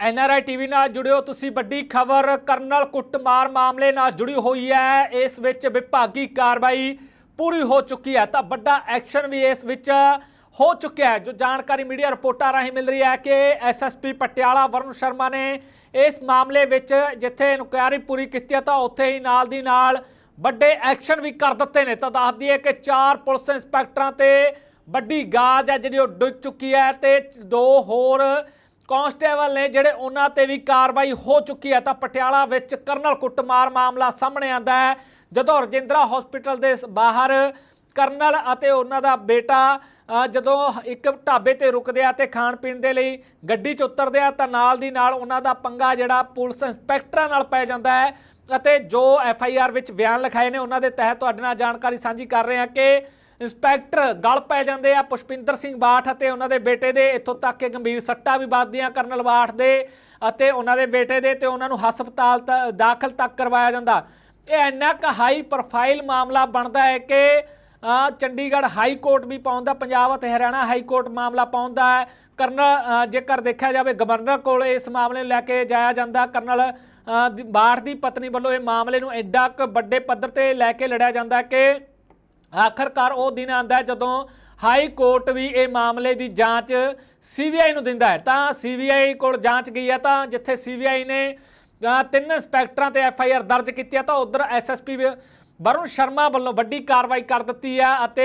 NRI TV ਨਾਲ ਜੁੜਿਓ। ਤੁਸੀਂ ਵੱਡੀ ਖਬਰ ਕਰਨਲ ਕੁੱਟਮਾਰ ਮਾਮਲੇ ਨਾਲ ਜੁੜੀ ਹੋਈ ਹੈ। ਇਸ ਵਿੱਚ ਵਿਭਾਗੀ ਕਾਰਵਾਈ ਪੂਰੀ ਹੋ ਚੁੱਕੀ ਹੈ। ਤਾਂ ਵੱਡਾ ਐਕਸ਼ਨ ਵੀ ਇਸ ਵਿੱਚ ਹੋ ਚੁੱਕਿਆ ਹੈ। ਜੋ ਜਾਣਕਾਰੀ ਮੀਡੀਆ ਰਿਪੋਰਟਾਂ ਰਾਹੀਂ ਮਿਲ ਰਹੀ ਹੈ ਕਿ ਐਸਐਸਪੀ ਪਟਿਆਲਾ ਵਰੁਣ ਸ਼ਰਮਾ ਨੇ ਇਸ ਮਾਮਲੇ ਵਿੱਚ ਜਿੱਥੇ ਇਨਕੁਆਇਰੀ ਪੂਰੀ ਕੀਤੀ ਹੈ, ਤਾਂ ਉੱਥੇ ਹੀ ਨਾਲ ਦੀ ਨਾਲ ਵੱਡੇ ਐਕਸ਼ਨ ਵੀ ਕਰ ਦਿੱਤੇ ਨੇ। ਤਾਂ ਦੱਸ ਦਈਏ ਕਿ ਚਾਰ ਪੁਲਿਸ ਇੰਸਪੈਕਟਰਾਂ ਤੇ ਵੱਡੀ ਗਾਜ ਹੈ, ਜਿਹੜੀ ਉਹ ਡਿੱਗ ਚੁੱਕੀ ਹੈ ਤੇ ਦੋ ਹੋਰ ਕਾਂਸਟੇਬਲ ਨੇ ਜਿਹੜੇ ਉਹਨਾਂ ਤੇ ਵੀ ਕਾਰਵਾਈ ਹੋ ਚੁੱਕੀ ਹੈ ਤਾਂ ਪਟਿਆਲਾ ਵਿੱਚ ਕਰਨਲ ਕੁੱਟਮਾਰ ਮਾਮਲਾ ਸਾਹਮਣੇ ਆਂਦਾ ਹੈ। ਜਦੋਂ ਰਜਿੰਦਰਾ ਹਸਪੀਟਲ ਦੇ ਬਾਹਰ ਕਰਨਲ ਅਤੇ ਉਹਨਾਂ ਦਾ ਬੇਟਾ ਜਦੋਂ ਇੱਕ ਢਾਬੇ ਤੇ ਰੁਕਦੇ ਆ ਤੇ ਖਾਣ ਪੀਣ ਦੇ ਲਈ ਗੱਡੀ 'ਚ ਉਤਰਦੇ ਆ ਤਾਂ ਨਾਲ ਦੀ ਨਾਲ ਉਹਨਾਂ ਦਾ ਪੰਗਾ ਜਿਹੜਾ ਪੁਲਿਸ ਇੰਸਪੈਕਟਰਾਂ ਨਾਲ ਪੈ ਜਾਂਦਾ ਹੈ ਅਤੇ ਜੋ ਐਫ ਆਈ ਆਰ ਵਿੱਚ ਬਿਆਨ ਲਿਖਾਏ ਨੇ, ਉਹਨਾਂ ਦੇ ਤਹਿਤ ਤੁਹਾਡੇ ਨਾਲ ਜਾਣਕਾਰੀ ਸਾਂਝੀ ਕਰ ਰਹੇ ਹਾਂ ਕਿ ਇੰਸਪੈਕਟਰ ਗਲ ਪੈ ਜਾਂਦੇ ਆ ਪੁਸ਼ਪਿੰਦਰ ਸਿੰਘ ਬਾਠ ਅਤੇ ਉਹਨਾਂ ਦੇ ਬੇਟੇ ਦੇ। ਇੱਥੋਂ ਤੱਕ ਕਿ ਗੰਭੀਰ ਸੱਟਾਂ ਵੀ ਵੱਜਦੀਆਂ ਕਰਨਲ ਬਾਠ ਦੇ ਅਤੇ ਉਹਨਾਂ ਦੇ ਬੇਟੇ ਦੇ ਤੇ ਉਹਨਾਂ ਨੂੰ ਹਸਪਤਾਲ ਤ- ਦਾਖਲ ਤੱਕ ਕਰਵਾਇਆ ਜਾਂਦਾ। ਇਹ ਇੰਨਾ ਕੁ ਹਾਈ ਪ੍ਰੋਫਾਈਲ ਮਾਮਲਾ ਬਣਦਾ ਹੈ ਕਿ ਚੰਡੀਗੜ੍ਹ ਹਾਈ ਕੋਰਟ ਵੀ ਪਹੁੰਚਦਾ ਪੰਜਾਬ ਅਤੇ ਹਰਿਆਣਾ ਹਾਈ ਕੋਰਟ ਮਾਮਲਾ ਪਹੁੰਚਦਾ ਹੈ। ਕਰਨਲ ਜੇਕਰ ਦੇਖਿਆ ਜਾਵੇ ਗਵਰਨਰ ਕੋਲ ਇਸ ਮਾਮਲੇ ਨੂੰ ਲੈ ਕੇ ਜਾਇਆ ਜਾਂਦਾ ਕਰਨਲ ਅ, ਦੀ- ਬਾਠ ਦੀ ਪਤਨੀ ਵੱਲੋਂ ਇਹ ਮਾਮਲੇ ਨੂੰ ਐਡਾ ਕੁ ਵੱਡੇ ਪੱਧਰ ਤੇ ਲੈ ਕੇ ਲੜਿਆ ਜਾਂਦਾ ਕਿ ਆਖਰਕਾਰ ਉਹ ਦਿਨ ਆਂਦਾ ਜਦੋਂ ਹਾਈ ਕੋਰਟ ਵੀ ਇਹ ਮਾਮਲੇ ਦੀ ਜਾਂਚ ਸੀਬੀਆਈ ਨੂੰ ਦਿੰਦਾ ਹੈ। ਤਾਂ ਸੀਬੀਆਈ ਕੋਲ ਜਾਂਚ ਗਈ ਹੈ ਤਾਂ ਜਿੱਥੇ ਸੀਬੀਆਈ ਨੇ ਤਿੰਨ ਇੰਸਪੈਕਟਰਾਂ ਤੇ ਐਫ ਆਈ ਆਰ ਦਰਜ ਕੀਤੀ ਹੈ ਤਾਂ ਉਧਰ ਐਸਐਸਪੀ ਵਰੁਣ ਸ਼ਰਮਾ ਵੱਲੋਂ ਵੱਡੀ ਕਾਰਵਾਈ ਕਰ ਦਿੱਤੀ ਹੈ ਅਤੇ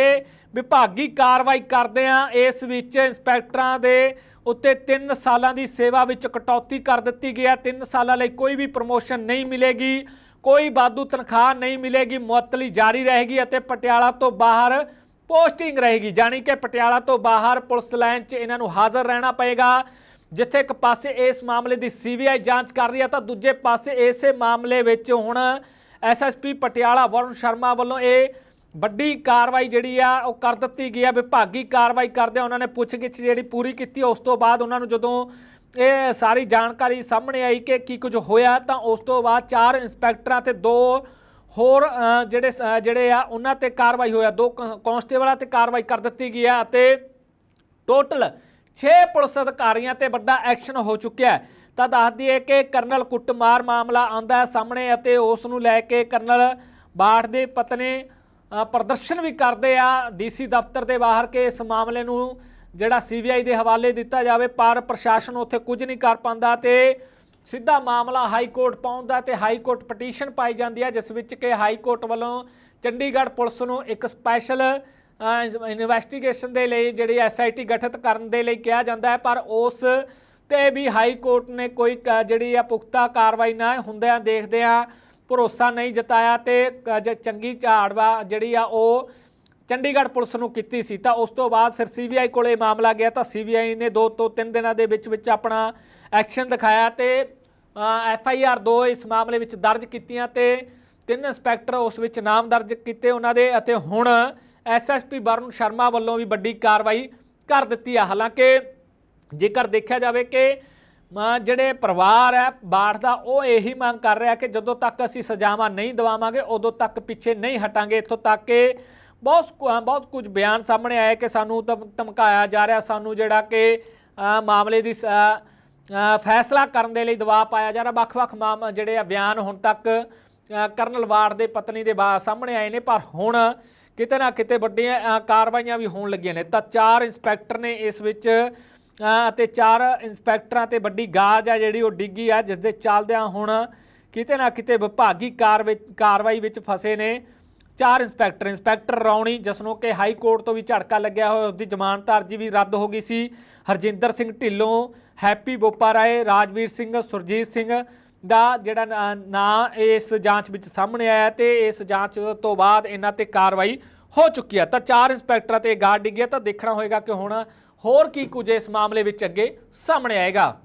ਵਿਭਾਗੀ ਕਾਰਵਾਈ ਕਰਦੇ ਆ। ਇਸ ਵਿੱਚ ਇੰਸਪੈਕਟਰਾਂ ਦੇ ਉੱਤੇ 3 ਸਾਲਾਂ ਦੀ ਸੇਵਾ ਵਿੱਚ ਕਟੌਤੀ ਕਰ ਦਿੱਤੀ ਗਈ ਹੈ। 3 ਸਾਲਾਂ ਲਈ ਕੋਈ ਵੀ ਪ੍ਰਮੋਸ਼ਨ ਨਹੀਂ ਮਿਲੇਗੀ। ਕੋਈ ਵਾਧੂ ਤਨਖਾਹ ਨਹੀਂ ਮਿਲੇਗੀ, ਮੁਅੱਤਲੀ ਜਾਰੀ ਰਹੇਗੀ ਅਤੇ ਪਟਿਆਲਾ ਤੋਂ ਬਾਹਰ ਪੋਸਟਿੰਗ ਰਹੇਗੀ। ਜਾਣੀ ਕਿ ਪਟਿਆਲਾ ਤੋਂ ਬਾਹਰ ਪੁਲਿਸ ਲਾਈਨ 'ਚ ਇਹਨਾਂ ਨੂੰ ਹਾਜ਼ਰ ਰਹਿਣਾ ਪਏਗਾ। ਜਿੱਥੇ ਇੱਕ ਪਾਸੇ ਇਸ ਮਾਮਲੇ ਦੀ ਸੀਬੀਆਈ ਜਾਂਚ ਕਰ ਰਹੀ ਹੈ, ਤਾਂ ਦੂਜੇ ਪਾਸੇ ਇਸੇ ਮਾਮਲੇ ਵਿੱਚ ਹੁਣ ਐਸਐਸਪੀ ਪਟਿਆਲਾ ਵਰੁਣ ਸ਼ਰਮਾ ਵੱਲੋਂ ਇਹ ਵੱਡੀ ਕਾਰਵਾਈ ਜਿਹੜੀ ਆ, ਉਹ ਕਰ ਦਿੱਤੀ ਗਈ ਆ। ਵਿਭਾਗੀ ਕਾਰਵਾਈ ਕਰਦੇ ਉਹਨਾਂ ਨੇ ਪੁੱਛਗਿੱਛ ਜਿਹੜੀ ਪੂਰੀ ਕੀਤੀ, ਉਸ ਤੋਂ ਬਾਅਦ ਉਹਨਾਂ ਨੂੰ ਜਦੋਂ ਇਹ ਸਾਰੀ ਜਾਣਕਾਰੀ ਸਾਹਮਣੇ ਆਈ ਕਿ ਕੀ ਕੁਝ ਹੋਇਆ, ਤਾਂ ਉਸ ਤੋਂ ਬਾਅਦ ਚਾਰ ਇੰਸਪੈਕਟਰਾਂ ਤੇ ਦੋ ਹੋਰ ਜਿਹੜੇ ਜਿਹੜੇ ਆ, ਉਹਨਾਂ ਤੇ ਕਾਰਵਾਈ ਹੋਇਆ। ਦੋ ਕ- ਕਾਂਸਟੇਬਲਾਂ ਤੇ ਕਾਰਵਾਈ ਕਰ ਦਿੱਤੀ ਗਈ ਆ ਅਤੇ ਟੋਟਲ 6 ਪੁਲਿਸ ਅਧਿਕਾਰੀਆਂ ਤੇ ਵੱਡਾ ਐਕਸ਼ਨ ਹੋ ਚੁੱਕਿਆ ਤਾਂ ਦੱਸ ਦਈਏ ਕਿ ਕਰਨਲ ਕੁੱਟਮਾਰ ਮਾਮਲਾ ਆਂਦਾ ਸਾਹਮਣੇ ਅਤੇ ਉਸ ਨੂੰ ਲੈ ਕੇ ਕਰਨਲ ਬਾਠ ਦੇ ਪਤਨੀ ਪ੍ਰਦਰਸ਼ਨ ਵੀ ਕਰਦੇ ਆ। ਡੀਸੀ ਦਫ਼ਤਰ ਦੇ ਬਾਹਰ ਕੇ ਇਸ ਮਾਮਲੇ ਨੂੰ ਜਿਹੜਾ ਸੀਬੀਆਈ ਦੇ ਹਵਾਲੇ ਦਿੱਤਾ ਜਾਵੇ, ਪਰ ਪ੍ਰਸ਼ਾਸਨ ਉੱਥੇ ਕੁਝ ਨਹੀਂ ਕਰ ਪਾਉਂਦਾ ਤੇ ਸਿੱਧਾ ਮਾਮਲਾ ਹਾਈ ਕੋਰਟ ਪਹੁੰਚਦਾ ਤੇ ਹਾਈ ਕੋਰਟ ਪਟੀਸ਼ਨ ਪਾਈ ਜਾਂਦੀ ਹੈ, ਜਿਸ ਵਿੱਚ ਕਿ ਹਾਈ ਕੋਰਟ ਵੱਲੋਂ ਚੰਡੀਗੜ੍ਹ ਪੁਲਿਸ ਨੂੰ ਇੱਕ ਸਪੈਸ਼ਲ ਇਨਵੈਸਟੀਗੇਸ਼ਨ ਦੇ ਲਈ ਜਿਹੜੀ ਐਸਆਈਟੀ ਗਠਿਤ ਕਰਨ ਦੇ ਲਈ ਕਿਹਾ ਜਾਂਦਾ ਹੈ, ਪਰ ਉਸ ਤੇ ਵੀ ਹਾਈ ਕੋਰਟ ਨੇ ਕੋਈ ਕ- ਜਿਹੜੀ ਆ ਪੁਖਤਾ ਕਾਰਵਾਈ ਨਾ ਹੁੰਦਿਆਂ ਦੇਖਦਿਆਂ ਭਰੋਸਾ ਨਹੀਂ ਜਤਾਇਆ ਤੇ ਚੰਗੀ ਝਾੜਵਾ ਜਿਹੜੀ ਆ ਉਹ ਚੰਡੀਗੜ੍ਹ ਪੁਲਿਸ ਨੂੰ ਕੀਤੀ ਸੀ, ਤਾਂ ਉਸ ਤੋਂ ਬਾਅਦ ਫਿਰ ਸੀਬੀਆਈ ਕੋਲੇ ਮਾਮਲਾ ਗਿਆ, ਤਾਂ ਸੀਬੀਆਈ ਨੇ 2 ਤੋਂ 3 ਦਿਨਾਂ ਦੇ ਵਿੱਚ ਵਿੱਚ ਆਪਣਾ ਐਕਸ਼ਨ ਦਿਖਾਇਆ ਤੇ ਐਫ ਆਈ ਆਰ 2 ਇਸ ਮਾਮਲੇ ਵਿੱਚ ਦਰਜ ਕੀਤੀਆਂ ਤੇ ਤਿੰਨ ਇੰਸਪੈਕਟਰ ਉਸ ਵਿੱਚ ਨਾਮ ਦਰਜ ਕੀਤੇ ਉਹਨਾਂ ਦੇ ਅਤੇ ਹੁਣ ਐਸਐਸਪੀ ਵਰੁਣ ਸ਼ਰਮਾ ਵੱਲੋਂ ਵੀ ਵੱਡੀ ਕਾਰਵਾਈ ਕਰ ਦਿੱਤੀ ਆ। ਹਾਲਾਂਕਿ ਜੇਕਰ ਦੇਖਿਆ ਜਾਵੇ ਕਿ ਜਿਹੜੇ ਪਰਿਵਾਰ ਹੈ ਬਾੜ ਦਾ, ਉਹ ਇਹੀ ਮੰਗ ਕਰ ਰਿਹਾ ਕਿ ਜਦੋਂ ਤੱਕ ਅਸੀਂ ਸਜ਼ਾਵਾਂ ਨਹੀਂ ਦਵਾਵਾਂਗੇ, ਉਦੋਂ ਤੱਕ ਪਿੱਛੇ ਨਹੀਂ ਹਟਾਂਗੇ। ਇੱਥੋਂ ਤੱਕ ਕਿ ਬਹੁਤ ਬਹੁਤ ਕੁਝ ਬਿਆਨ ਸਾਹਮਣੇ ਆਏ ਕਿ ਸਾਨੂੰ ਧਮ- ਧਮਕਾਇਆ ਜਾ ਰਿਹਾ, ਸਾਨੂੰ ਜਿਹੜਾ ਕਿ ਮਾਮਲੇ ਦੀ ਸ- ਫੈਸਲਾ ਕਰਨ ਦੇ ਲਈ ਦਬਾਅ ਪਾਇਆ ਜਾ ਰਿਹਾ। ਵੱਖ-ਵੱਖ ਮਾਮ ਜਿਹੜੇ ਆ ਬਿਆਨ ਹੁਣ ਤੱਕ ਕਰਨਲ ਵਾਰਡ ਦੇ ਪਤਨੀ ਦੇ ਬਾ ਸਾਹਮਣੇ ਆਏ ਨੇ, ਪਰ ਹੁਣ ਕਿਤੇ ਨਾ ਕਿਤੇ ਵੱਡੀਆਂ ਕਾਰਵਾਈਆਂ ਵੀ ਹੋਣ ਲੱਗੀਆਂ ਨੇ। ਤਾਂ ਚਾਰ ਇੰਸਪੈਕਟਰ ਨੇ ਇਸ ਵਿੱਚ ਅਤੇ ਚਾਰ ਇੰਸਪੈਕਟਰਾਂ ਤੇ ਵੱਡੀ ਗਾਜ ਆ ਜਿਹੜੀ ਉਹ ਡਿੱਗੀ ਆ, ਜਿਸ ਦੇ ਚੱਲਦਿਆਂ ਹੁਣ ਕਿਤੇ ਨਾ ਕਿਤੇ ਵਿਭਾਗੀ ਕਾਰ ਕਾਰਵਾਈ ਵਿੱਚ ਫਸੇ ਨੇ। ਚਾਰ ਇੰਸਪੈਕਟਰ ਇੰਸਪੈਕਟਰ ਰੌਣੀ ਜਿਸ ਨੂੰ ਕਿ ਹਾਈ ਕੋਰਟ ਤੋਂ ਵੀ ਝਟਕਾ ਲੱਗਿਆ ਹੋਇਆ ਉਸ ਦੀ ਜ਼ਮਾਨਤ ਅਰਜੀ ਵੀ ਰੱਦ ਹੋ ਗਈ ਸੀ। ਹਰਜਿੰਦਰ ਸਿੰਘ ਢਿੱਲੋਂ, ਹੈਪੀ ਬੋਪਾ ਰਾਏ, ਰਾਜਵੀਰ ਸਿੰਘ, ਸੁਰਜੀਤ ਸਿੰਘ ਦਾ ਜਿਹੜਾ ਨਾਂ- ਇਸ ਜਾਂਚ ਵਿੱਚ ਸਾਹਮਣੇ ਆਇਆ ਤੇ ਇਸ ਜਾਂਚ ਤੋਂ ਬਾਅਦ ਇਹਨਾਂ ਤੇ ਕਾਰਵਾਈ ਹੋ ਚੁੱਕੀ ਹੈ। ਤਾਂ ਚਾਰ ਇੰਸਪੈਕਟਰਾਂ ਤੇ ਗਾਰਡ ਡਿੱਗਿਆ ਤਾਂ ਦੇਖਣਾ ਹੋਏਗਾ ਕਿ ਹੁਣ ਹੋਰ ਕੀ ਕੁਝ ਇਸ ਮਾਮਲੇ ਵਿੱਚ ਅੱਗੇ ਸਾਹਮਣੇ ਆਏਗਾ।